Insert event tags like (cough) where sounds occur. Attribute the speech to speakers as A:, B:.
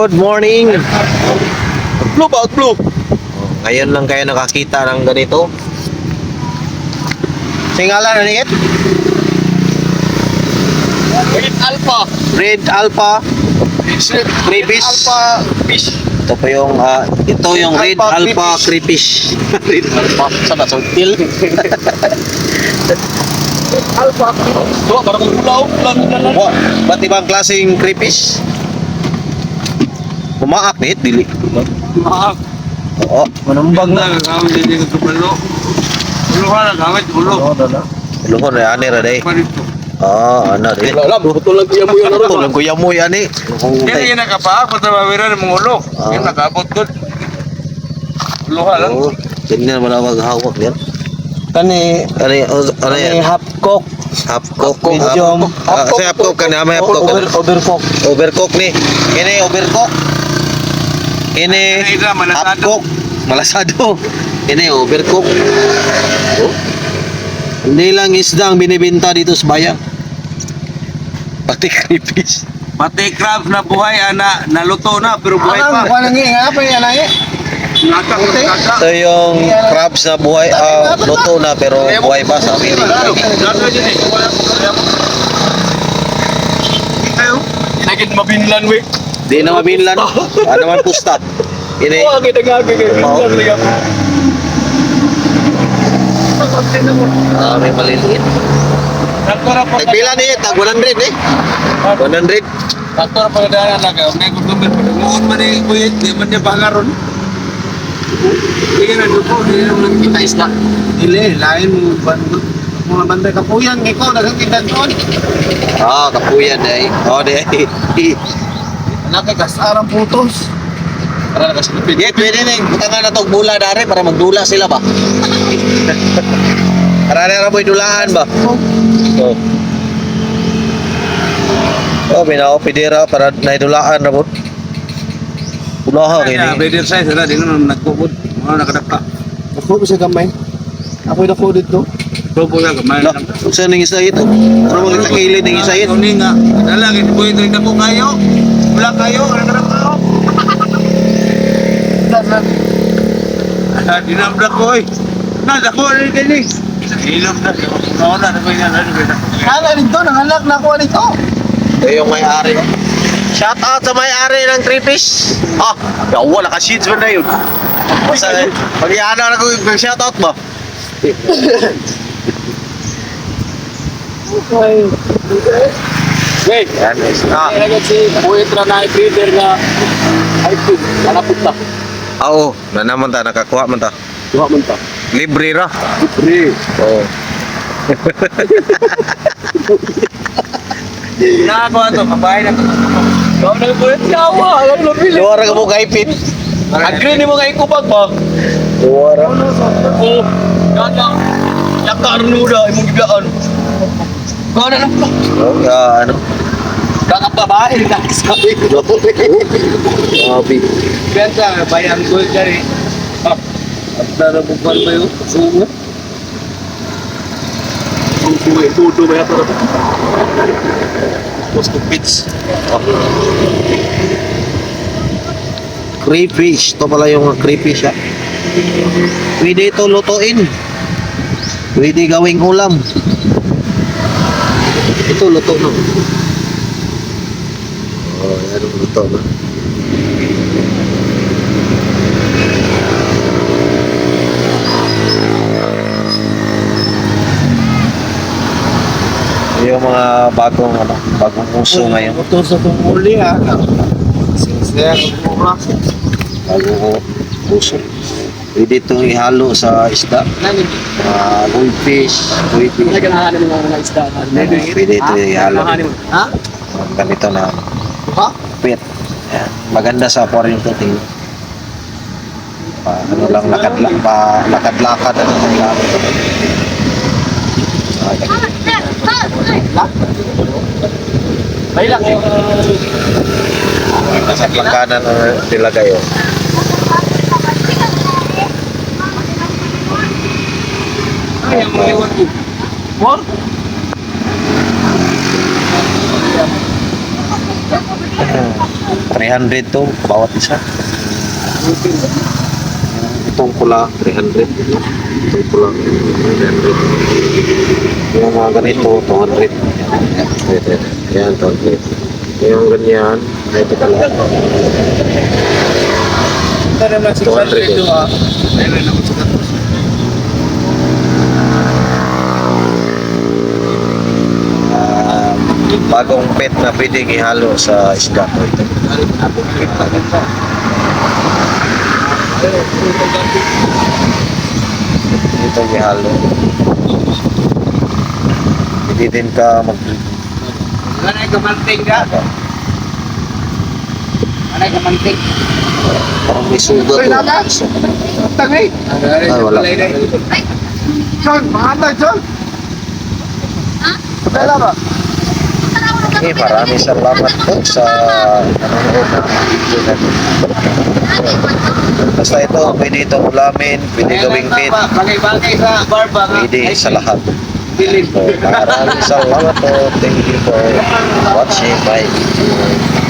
A: Good morning.
B: Blue ba? Blue.
A: Ngayon lang kayo nakakita ng ganito. Singala na niit?
B: Red Alpha.
A: Red Alpha. Creepies.
B: Alpha fish.
A: Ito po yung ah, ito yung Red
B: Alpha
A: Alpha. (laughs)
B: Red Alpha. Sana sa hotel. (laughs) Alpha. Ito, parang ulaw.
A: Ba't ibang klaseng creepish? Umaak nit dili.
B: Maak.
A: Oo.
B: Manumbag na. Kami din ko palo. Ulo ka na gamit. Ulo.
A: Luhon na ani ra day.
B: Parito.
A: Ah, ana day.
B: Alam, tutulog niya mo yan.
A: Tulang ko ani.
B: Hindi yan nakapaabot na mawira ng mga ulo.
A: Ah.
B: Yan nakaabot doon. Ulo ka lang.
A: Oo. Hindi na wala maghawak niyan.
C: Kani
A: Ano y- ano
C: kani
A: yan?
C: half cook,
A: Half cook.
C: medium,
A: Ah, Kasi half cook kani amay half cook.
C: over, overcook.
A: Overcook ni. Kini overcook. Kini
B: Kini ila, malasado.
A: half cook. Malasado. Kini overcook. Oh. Hindi lang isda ang binibenta dito sa bayan. Pati creepies.
B: Pati crabs na buhay, ana, naluto na, pero buhay pa.
C: kuha nang nga pa yan ay.
A: Ito yung crabs na buhay, ah, luto na pero buhay pa sa amin.
B: Eh. Naging mabinlan, we.
A: Di na mabinlan. Ano (laughs) man pusta. Ini
B: Oo, kita nga, kita
A: Oo.
B: binlan.
A: ah, may maliliit. Nagpila ni tag 100 eh. 100.
B: Sakura pa kadaan na kayo. May kutumin pa. Muot man eh, kuya. Di man niya bangaron. Hindi na dupo. Hindi na man kita isla.
C: Dili, lain mga bantay kapuyan ikaw nagkakita doon.
A: Ah, kapuyan day. Oh, day. (laughs)
C: Kasarang putos.
B: Para na kasi
A: Ye, pwede na yung tangan na tong bula dari para magdula sila ba? para na raboy dulaan ba? Oh. Oh, binaw pidira para naidulaan ra bud. Ulaha kini.
B: better size. Wala, di nga nagkukod. Ano nakadapa.
C: Ako sa gamay. Ako dako dito.
B: Tubo na,
A: La,
B: lang.
A: sa ning isa ito? Ano mga takilid ning isa ito?
B: Ito nga. Dalagin, boy, ito na po kayo. Wala kayo, wala ka na kayo. Ah, dinamda ko eh. Nasa ko rin din eh. Sa ilog na. Oo na, ano yan? Ano ba yan?
C: Hala dito nanganak na ako dito.
A: Ito yung may-ari. Shout out sa may-ari ng Tripish. Ah, yawa, naka-sheets ba na yun? Sa, pag-iana na ko yung shout out ba? (laughs)
B: Wait. Si Kuwait na na na.
A: oo. Na naman ta, nakakuha man ta.
B: Duha man ta.
A: Libre ra.
B: Pre.
A: Oo.
B: Nakakuha to, kabahay na to. Kau na rin siyawa. Alam mo, pili.
A: Luwara ka mo kaipit.
B: Agree ni mo kay kubag ba?
A: Luwara.
B: Oo. Yan lang. Yakar nuda, imong giblaan. Kau na lang.
A: Oh, ya, ano.
B: Kakababae, nakasabi ko.
A: Grabe.
B: Benta, bayan ko dyan eh. Ah, at narabukan ba yun? Sumo? Tudo ba yato na ba? Gusto pitch.
A: Crayfish. Ito pala yung crayfish, ha. Pwede ito lutuin. Pwede gawing ulam. Ito luto na. Oh, yan ang luto na. Yung mga bagong ano, bagong uso ngayon.
C: Ito sa tong uli ha. Sinsaya ko mo
A: Bago puso. Pwede itong ihalo sa isda. Mga goldfish, pwede.
C: Naganahan mo mga isda.
A: Pwede, pwede ito ihalo.
C: Ha?
A: Ganito na
C: Ha?
A: pit. Ayan. Maganda sa to tingin. Pa, ano lang lakad pa lakad-lakad ano lang lang.
C: May eh.
A: Nasa plangkanan na nila kayo.
B: Ay, ang mga iwan ko. What?
A: 300 to, bawat isa. Itong pula, 300. Itong pula, 300. Yung mga ganito, 200. Yan, yan, ito, ito. Yan, 200. Yung ganyan, ito pala.
C: Ito naman si
A: 200
C: Patrick
A: yun.
C: ito ah. Ayun na ako sa katos.
A: Ah, bagong pet na pwedeng ihalo sa isda ko ito. Ito ihalo. Hindi din ka mag
C: Wala na kamanting ka. Wala na kamanting.
A: parang may sugat
C: naman. Tangay.
A: Ay, wala.
C: John, mahal John. Wala ba?
A: Eh, maraming salamat po sa nanonood ng video na ito. Basta ito, pwede itong ulamin, pwede gawing pet,
C: Bagay-bagay sa barba.
A: pwede sa lahat.
C: Dilim.
A: So, maraming salamat po. Thank you for watching my video.